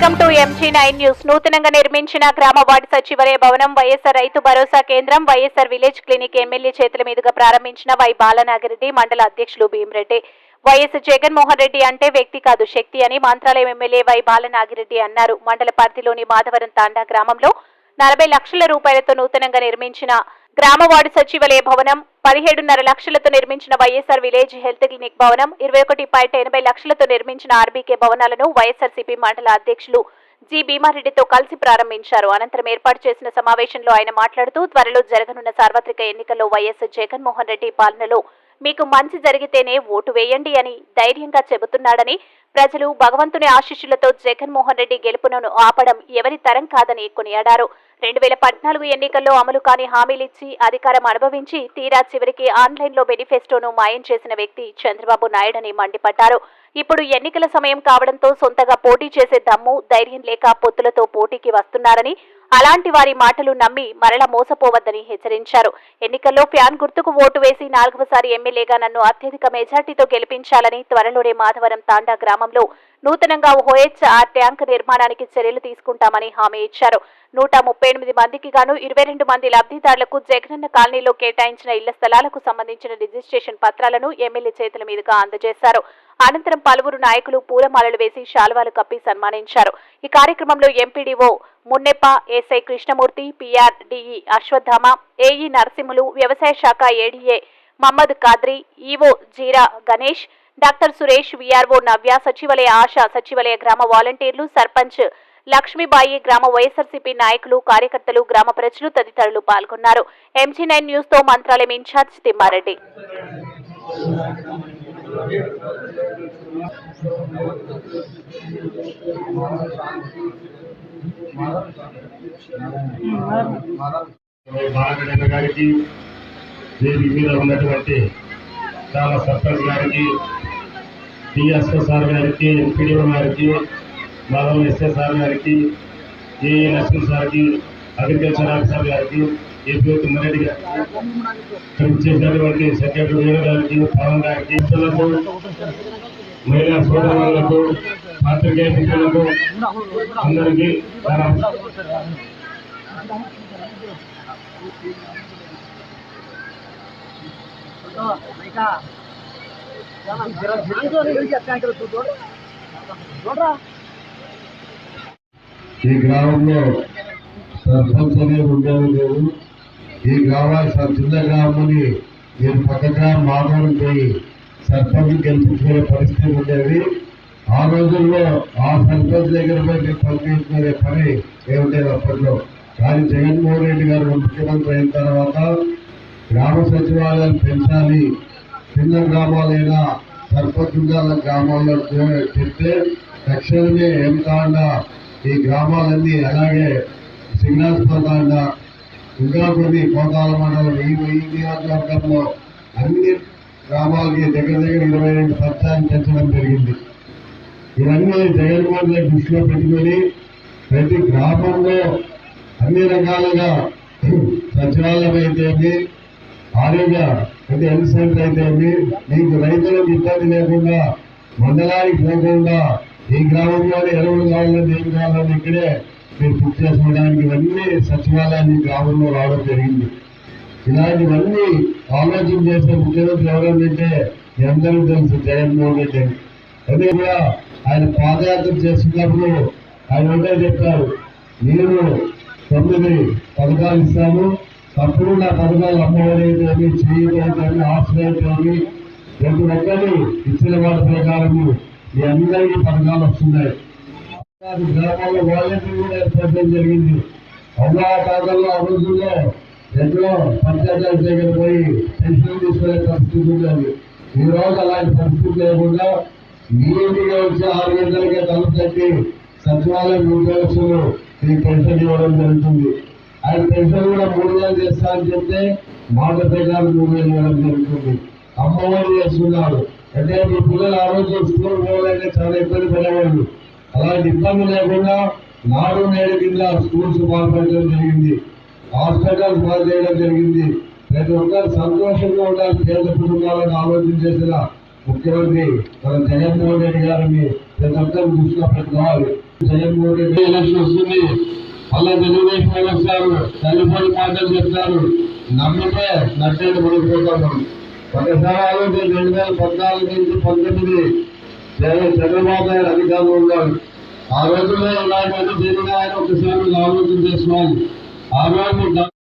Welcome to MG nine news నూతనంగా నిర్మించిన గ్రామ వార్డు సచివాలయ భవనం వైఎస్ఆర్ రైతు భరోసా కేంద్రం వైఎస్ఆర్ విలేజ్ క్లినిక్ ఎమ్మెల్యే చేతుల మీదుగా ప్రారంభించిన వై బాలనాగిరెడ్డి మండల అధ్యక్షులు భీమరెడ్డి. వైఎస్ జగన్మోహన్ రెడ్డి అంటే వ్యక్తి కాదు శక్తి అని మంత్రాలయం ఎమ్మెల్యే వై బాలనాగిరెడ్డి అన్నారు. మండల పరిధిలోని మాధవరం తాండా గ్రామంలో నలభై లక్షల రూపాయలతో నూతనంగా నిర్మించిన గ్రామ వార్డు సచివాలయ భవనం పదిహేడున్నర లక్షలతో నిర్మించిన వైఎస్ఆర్ విలేజ్ హెల్త్ క్లినిక్ భవనం ఇరవై ఒకటి పాయింట్ ఎనభై లక్షలతో నిర్మించిన ఆర్బీకే భవనాలను వైఎస్ఆర్సీపీ మండల అధ్యక్షులు జి భీమారెడ్డితో కలిసి ప్రారంభించారు. అనంతరం ఏర్పాటు చేసిన సమావేశంలో ఆయన మాట్లాడుతూ త్వరలో జరగనున్న సార్వత్రిక ఎన్నికల్లో వైఎస్ జగన్మోహన్ రెడ్డి పాలనలో మీకు మంచి జరిగితేనే ఓటు వేయండి అని ధైర్యంగా చెబుతున్నాడని ప్రజలు భగవంతుని ఆశీస్సులతో జగన్మోహన్ రెడ్డి గెలుపును ఆపడం ఎవరి తరం కాదని కొనియాడారు. రెండు వేల పద్నాలుగు ఎన్నికల్లో అమలు కాని హామీలిచ్చి అధికారం అనుభవించి తీరా చివరికి ఆన్లైన్లో మేనిఫెస్టోను మాయం చేసిన వ్యక్తి చంద్రబాబు నాయుడని మండిపడ్డారు. ఇప్పుడు ఎన్నికల సమయం కావడంతో సొంతగా పోటీ చేసే దమ్ము ధైర్యం లేక పొత్తులతో పోటీకి వస్తున్నారని అలాంటి వారి మాటలు నమ్మి మరల మోసపోవద్దని హెచ్చరించారు. ఎన్నికల్లో ఫ్యాన్ గుర్తుకు ఓటు వేసి నాలుగవసారి ఎమ్మెల్యేగా నన్ను అత్యధిక మెజార్టీతో గెలిపించాలని త్వరలోనే మాధవరం తాండా గ్రామంలో నూతనంగా ఓహెచ్ఆర్ ట్యాంక్ నిర్మాణానికి చర్యలు తీసుకుంటామని హామీ ఇచ్చారు. నూట ముప్పై ఎనిమిది మందికి గాను ఇరవై రెండు మంది లబ్ధిదారులకు జగనన్న కాలనీలో కేటాయించిన ఇళ్ళ స్థలాలకు సంబంధించిన రిజిస్ట్రేషన్ పత్రాలను ఎమ్మెల్యే చేతుల మీదుగా అందజేశారు. అనంతరం పలువురు నాయకులు పూలమాలలు వేసి శాల్వాలు కప్పి సన్మానించారు. ఈ కార్యక్రమంలో MPDO Munneppa SI Krishnamurthy PRDE Ashwathama AE Narasimhulu వ్యవసాయ శాఖ ADA Mohammed Kadri EO Jeera Ganesh doctor Suresh VRO Navya సచివాలయ ఆశ సచివాలయ గ్రామ వాలంటీర్లు సర్పంచ్ లక్ష్మీబాయి గ్రామ వైఎస్ఆర్సీపీ నాయకులు కార్యకర్తలు గ్రామ ప్రజలు తదితరులు పాల్గొన్నారు. ఎంజీ నైన్ న్యూస్తో మంత్రాలయం ఇన్ఛార్జ్ తిమ్మారెడ్డి. గారికి వేదిక మీద ఉన్నటువంటి గ్రామ సర్పంచ్ గారికి డిఎస్ఓ సార్ గారికి ఎంపీడీఓ గారికి మాధవ ఎస్ఏ సార్ గారికి ఏఏ లక్ష్మణ్ సార్కి అగ్రికల్చర్ ఆఫీసర్ గారికి ఏపీ తిమ్మారెడ్డి గారికి చేసినటువంటి సెక్రటరీ వేణు గారికి పవన్ గారికి ఇతరులకు మహిళా సోదరులకు పాత్రికేయ మిత్రులకు అందరికీ నా ఈ గ్రామంలో సర్పంచ్ అనేది ఉండేది లేదు. ఈ గ్రామాలు స- చిన్న నేను పక్క గ్రామం మాధవరం పోయి సర్పంచ్ గెలిపించుకునే పరిస్థితి ఉండేది. ఆ రోజుల్లో ఆ సర్పంచ్ దగ్గర పోయి పనిచేసుకునే పని ఏముండేది అప్పట్లో? కానీ జగన్మోహన్ రెడ్డి గారు ముఖ్యమంత్రి అయిన తర్వాత గ్రామ సచివాలయాలు పెంచాలి చిన్న గ్రామాలైనా సర్పంచ్ గ్రామాల్లో చెప్తే తక్షణమే ఏం కాకుండా ఈ గ్రామాలన్నీ అలాగే సింగాస్పతాండ ఇంకా కొన్ని కోతాల మండలం ఈ ఈ నియోజకవర్గంలో అన్ని గ్రామాలకి దగ్గర దగ్గర ఇరవై రెండు పర్చాలు పెంచడం జరిగింది. ఇవన్నీ జగన్మోహన్ రెడ్డి దృష్టిలో పెట్టుకొని ప్రతి గ్రామంలో అన్ని రకాలుగా సచివాలయం అయితే ఆరోగ్య అది హెల్త్ అయితే మీకు రైతులకు ఇబ్బంది లేకుండా మండలానికి పోకుండా ఈ గ్రామంలోనే ఎరువులు కావాలని ఏం కావాలని ఇక్కడే మీరు బుక్ చేసుకోవడానికి ఇవన్నీ సచివాలయాన్ని గ్రామంలో రావడం జరిగింది ఇలాంటివన్నీ ఆలోచన చేసే ముఖ్యమంత్రి ఎవరంటే మీ తెలుసు జగన్మోహన్ రెడ్డి అని. అదే కూడా ఆయన పాదయాత్ర చేస్తున్నప్పుడు ఆయన ఒకటే చెప్పారు నేను తొమ్మిది పథకాలు ఇస్తాను తప్పుడు నా పథకాలు అమ్మఒడి కానీ చేయి కానీ ఆశ్రయం కానీ ప్రతి ఒక్కరు ఇచ్చిన వాటి ప్రకారము మీ అందరికీ పథకాలు వస్తున్నాయి. గ్రామాల్లో వాలంటీర్ కూడా ఏర్పడడం జరిగింది. అవ్వా తాతల్లో ఆ రోజుల్లో ఎన్నో పంచాయతీల దగ్గర పోయి పెన్షన్ తీసుకునే పరిస్థితి ఉండేది. ఈ రోజు అలాంటి పరిస్థితి లేకుండా మీ ఇంటికి వచ్చి ఆరు గంటలకే తలుపు తట్టి సచివాలయం ఉద్యోగస్తులు ఈ పెన్షన్ ఇవ్వడం జరుగుతుంది. ఆయన పెన్షన్ కూడా మూడు వేలు చేస్తా అని చెప్తే మాట ప్రకారం మూడు వేలు ఇవ్వడం జరుగుతుంది. అమ్మఒడి చేస్తున్నారు. అంటే మీ పిల్లలు ఆ రోజు స్కూల్ పోవాలంటే చాలా ఇబ్బంది పడేవాళ్ళు. అలాంటి ఇబ్బంది లేకుండా నాడు నేడు కింద స్కూల్స్ బాగుపడడం జరిగింది. హాస్పిటల్స్ బాగు చేయడం జరిగింది. ప్రతి ఒక్కరు సంతోషంగా ఉండాలి. పేద కుటుంబాలను ఆలోచన చేసిన ముఖ్యమంత్రి మన జగన్మోహన్ రెడ్డి గారిని ప్రతి ఒక్కరు దృష్టిలో పెట్టుకోవాలి. జగన్మోహన్ రెడ్డి ఎలక్షన్ వస్తుంది. అలా తెలుగుదేశం వాళ్ళు వస్తారు తల్లిపోయి మాటలు చెప్తారు నమ్మితే నట్టేది పడిపోతాం మనం ఒకసారి ఆలోచన రెండు వేల పద్నాలుగు నుంచి పంతొమ్మిది చంద్రబాబు గారు అధికారంలో ఉన్నారు. ఆ రోజుల్లో ఇలాంటి జరిగిన ఆయన ఒకసారి ఆలోచన చేసుకోవాలి ఆ రోజు